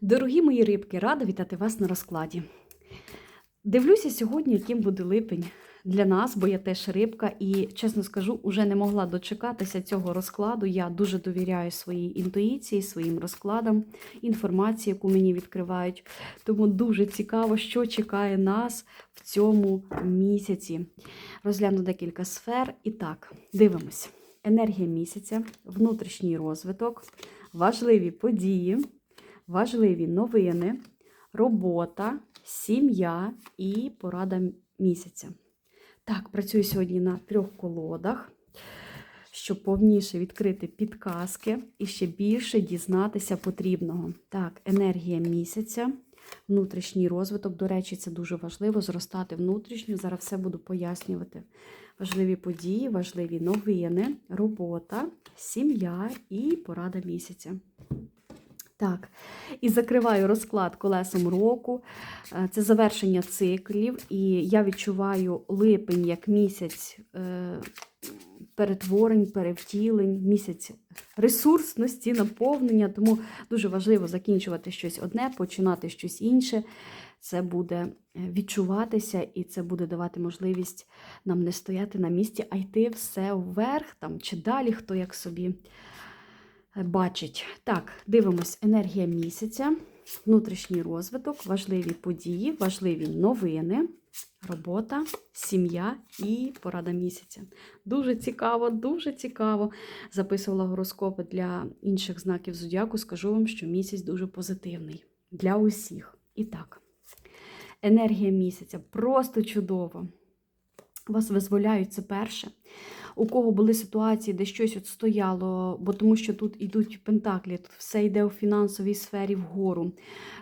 Дорогі мої рибки, рада вітати вас на розкладі. Дивлюся сьогодні, яким буде липень для нас, бо я теж рибка, і чесно скажу, уже не могла дочекатися цього розкладу. Я дуже довіряю своїй інтуїції, своїм розкладам, інформації, яку мені відкривають. Тому дуже цікаво, що чекає нас в цьому місяці. Розгляну декілька сфер. І так, дивимось. Енергія місяця, внутрішній розвиток, важливі події, важливі новини, робота, сім'я і порада місяця. Так, працюю сьогодні на трьох колодах, щоб повніше відкрити підказки і ще більше дізнатися потрібного. Так, енергія місяця, внутрішній розвиток. До речі, це дуже важливо зростати внутрішньо. Зараз все буду пояснювати. Важливі події, важливі новини, робота, сім'я і порада місяця. Так, і закриваю розклад колесом року. Е, Це завершення циклів, і я відчуваю липень як місяць е, перетворень, перевтілень, місяць ресурсності, наповнення. Тому дуже важливо закінчувати щось одне, починати щось інше. Це буде е, відчуватися, і це буде давати можливість нам не стояти на місці, а йти все вверх там чи далі, хто як собі бачить. Так, дивимось енергія місяця, внутрішній розвиток, важливі події, важливі новини, робота, сім'я і порада місяця. Дуже цікаво, дуже цікаво. Записувала гороскопи для інших знаків зодіаку. Скажу вам, що місяць дуже позитивний для усіх. І так, енергія місяця просто чудово. Вас визволяють це перше. У кого були ситуації, де щось от стояло, бо тому що тут йдуть пентаклі, тут все йде у фінансовій сфері вгору.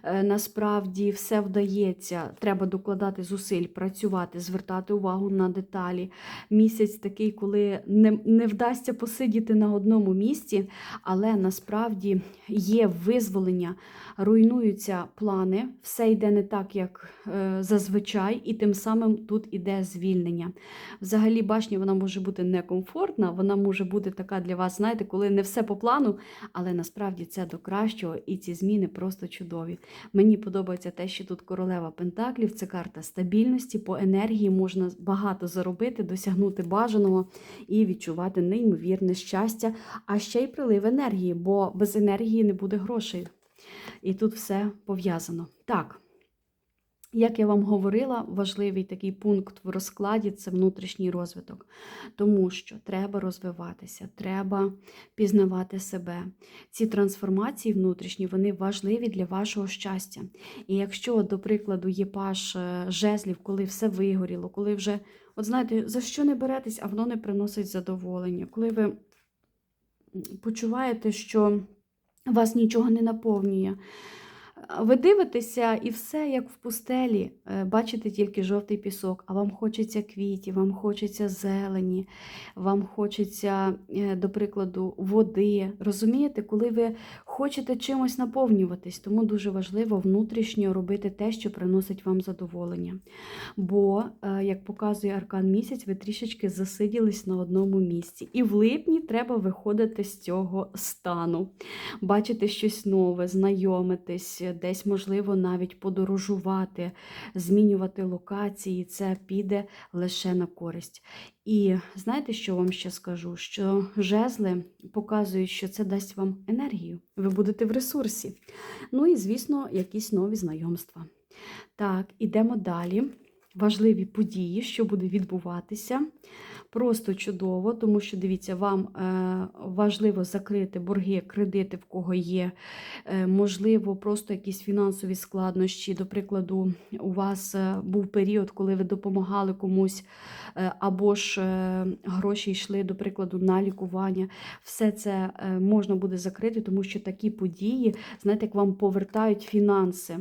Е, насправді все вдається, треба докладати зусиль, працювати, звертати увагу на деталі. Місяць такий, коли не, не вдасться посидіти на одному місці, але насправді є визволення, руйнуються плани, все йде не так, як е, зазвичай, і тим самим тут іде звільнення. Взагалі, башня вона може бути некомфортна, вона може бути така для вас, знаєте, коли не все по плану, але насправді це до кращого, і ці зміни просто чудові. Мені подобається те, що тут королева Пентаклів, це карта стабільності, по енергії можна багато заробити, досягнути бажаного і відчувати неймовірне щастя, а ще й прилив енергії, бо без енергії не буде грошей. І тут все пов'язано. Так. Як я вам говорила, важливий такий пункт в розкладі це внутрішній розвиток, тому що треба розвиватися, треба пізнавати себе. Ці трансформації внутрішні вони важливі для вашого щастя. І якщо, до прикладу, є паш е, жезлів, коли все вигоріло, коли вже, от знаєте, за що не беретесь, а воно не приносить задоволення, коли ви почуваєте, що вас нічого не наповнює. Ви дивитеся і все як в пустелі, Е, бачите тільки жовтий пісок, а вам хочеться квітів, вам хочеться зелені, вам хочеться, е, до прикладу, води. Розумієте, коли ви хочете чимось наповнюватись, тому дуже важливо внутрішньо робити те, що приносить вам задоволення. Бо, е, як показує аркан місяць, ви трішечки засиділись на одному місці. І в липні треба виходити з цього стану, бачити щось нове, знайомитись, десь, можливо, навіть подорожувати, змінювати локації. Це піде лише на користь. І знаєте, що вам ще скажу? Що жезли показують, що це дасть вам енергію. Ви будете в ресурсі. Ну і, звісно, якісь нові знайомства. Так, ідемо далі. Важливі події, що буде відбуватися. Просто чудово, тому що дивіться, вам е, важливо закрити борги, кредити, в кого є. Е, можливо, просто якісь фінансові складнощі. До прикладу, у вас е, був період, коли ви допомагали комусь, або ж гроші йшли, до прикладу, на лікування. Все це можна буде закрити, тому що такі події, знаєте, як вам повертають фінанси.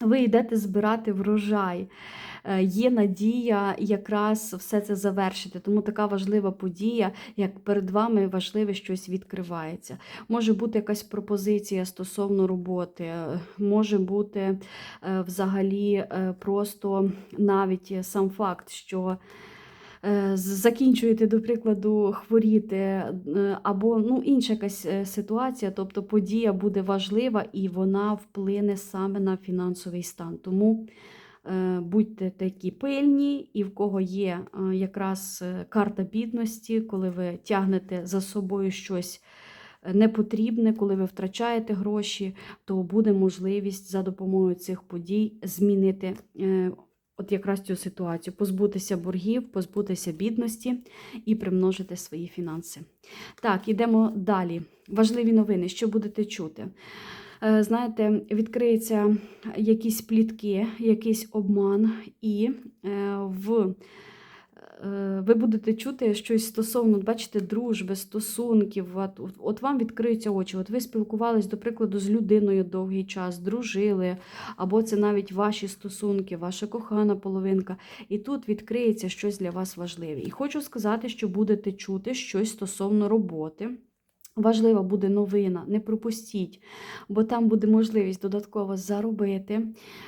Ви йдете збирати врожай. Е, Є надія якраз все це завершити. Тому така важлива подія, як перед вами важливе щось відкривається. Може бути якась пропозиція стосовно роботи, е, може бути е, взагалі просто навіть сам факт, що закінчуєте, до прикладу, хворіти, е, або ну, інша якась е, ситуація, тобто подія буде важлива і вона вплине саме на фінансовий стан. Тому е, будьте такі пильні, і в кого є е, якраз е, карта бідності, коли ви тягнете за собою щось е, непотрібне, коли ви втрачаєте гроші, то буде можливість за допомогою цих подій змінити е, от якраз цю ситуацію, позбутися боргів, позбутися бідності і примножити свої фінанси. Так, ідемо далі. Важливі новини, що будете чути. Е, Знаєте, відкриються якісь плітки, якийсь обман, і е, в ви будете чути щось стосовно, бачите, дружби, стосунків. От, от- от вам відкриються очі. От ви спілкувались, до прикладу, з людиною довгий час, дружили, або це навіть ваші стосунки, ваша кохана половинка. І тут відкриється щось для вас важливе. І хочу сказати, що будете чути щось стосовно роботи. Важлива буде новина, не пропустіть, бо там буде можливість додатково заробити,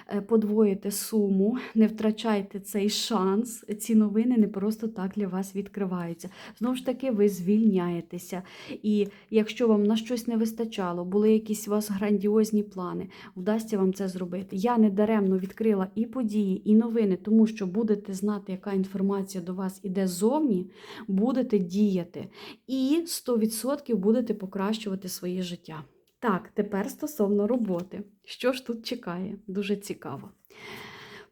е, подвоїти суму, не втрачайте цей шанс. Ці новини не просто так для вас відкриваються. Знову ж таки, ви звільняєтеся. І якщо вам на щось не вистачало, були якісь у вас грандіозні плани, вдасться вам це зробити. Я не даремно відкрила і події, і новини, тому що будете знати, яка інформація до вас іде ззовні, будете діяти. І 100% будете покращувати своє життя. Так, тепер стосовно роботи. Що ж тут чекає? Дуже цікаво.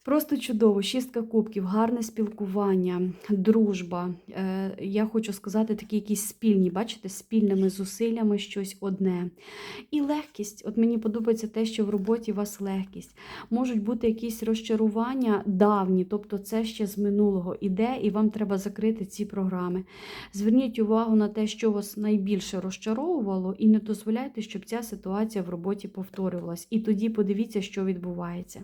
Просто чудово, шістка кубків, гарне спілкування, дружба. Е, я хочу сказати, такі якісь спільні, бачите, спільними зусиллями щось одне. І легкість. От мені подобається те, що в роботі у вас легкість. Можуть бути якісь розчарування давні, тобто це ще з минулого іде, і вам треба закрити ці програми. Зверніть увагу на те, що вас найбільше розчаровувало, і не дозволяйте, щоб ця ситуація в роботі повторювалась. І тоді подивіться, що відбувається.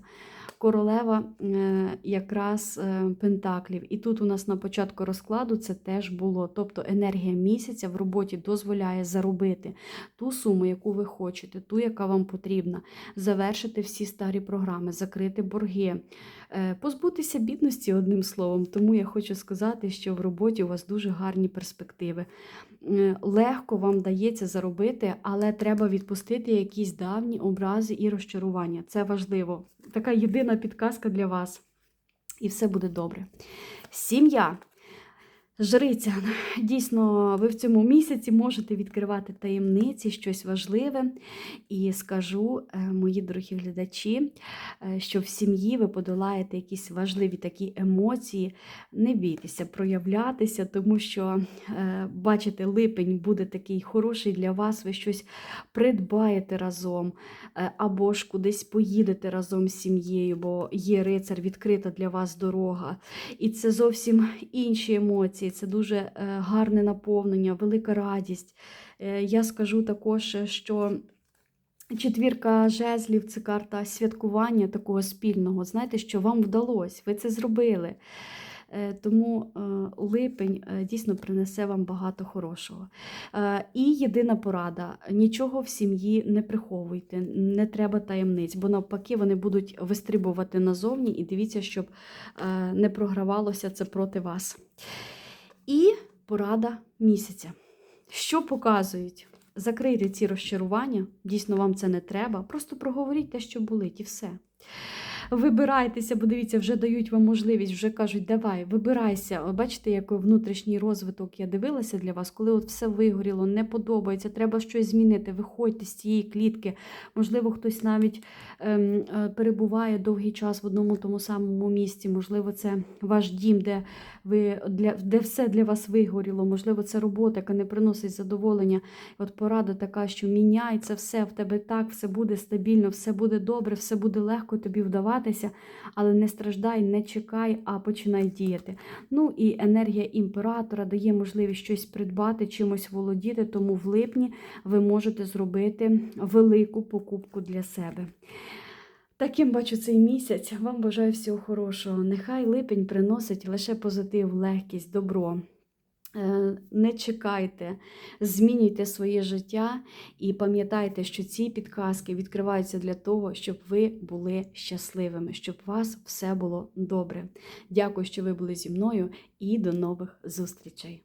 Королева е, якраз е, пентаклів. І тут у нас на початку розкладу це теж було. Тобто енергія місяця в роботі дозволяє заробити ту суму, яку ви хочете, ту, яка вам потрібна, завершити всі старі програми, закрити борги, е, позбутися бідності, одним словом. Тому я хочу сказати, що в роботі у вас дуже гарні перспективи. Легко вам дається заробити, але треба відпустити якісь давні образи і розчарування. Це важливо. Така єдина підказка для вас. І все буде добре. Сім'я. Жриця, дійсно, ви в цьому місяці можете відкривати таємниці, щось важливе. І скажу, е, мої дорогі глядачі, е, що в сім'ї ви подолаєте якісь важливі такі емоції. Не бійтеся проявлятися, тому що, е, бачите, липень буде такий хороший для вас, ви щось придбаєте разом, або ж кудись поїдете разом з сім'єю, бо є рицар, відкрита для вас дорога. І це зовсім інші емоції, це дуже е, гарне наповнення, велика радість. Е, Я скажу також, що четвірка жезлів це карта святкування такого спільного. Знаєте, що вам вдалося, ви це зробили. Е, Тому липень дійсно принесе вам багато хорошого. І єдина порада: нічого в сім'ї не приховуйте, не треба таємниць, бо навпаки вони будуть вистрибувати назовні, і дивіться, щоб не програвалося це проти вас. І порада місяця. Що показують? Закрийте ці розчарування, дійсно вам це не треба. Просто проговоріть те, що болить, і все. Вибирайтеся, бо дивіться, вже дають вам можливість, вже кажуть, давай, вибирайся. Бачите, який внутрішній розвиток я дивилася для вас, коли от все вигоріло, не подобається, треба щось змінити. Виходьте з цієї клітки. Можливо, хтось навіть ем, е, перебуває довгий час в одному тому самому місці. Можливо, це ваш дім, де ви для де все для вас вигоріло. Можливо, це робота, яка не приносить задоволення. От порада така, що міняй це все в тебе так, все буде стабільно, все буде добре, все буде легко тобі вдаватися, але не страждай, не чекай, а починай діяти. Ну і енергія імператора дає можливість щось придбати, чимось володіти, тому в липні ви можете зробити велику покупку для себе. Таким бачу цей місяць. Вам бажаю всього хорошого. Нехай липень приносить лише позитив, легкість, добро. Е, Не чекайте, змінюйте своє життя і пам'ятайте, що ці підказки відкриваються для того, щоб ви були щасливими, щоб у вас все було добре. Дякую, що ви були зі мною, і до нових зустрічей!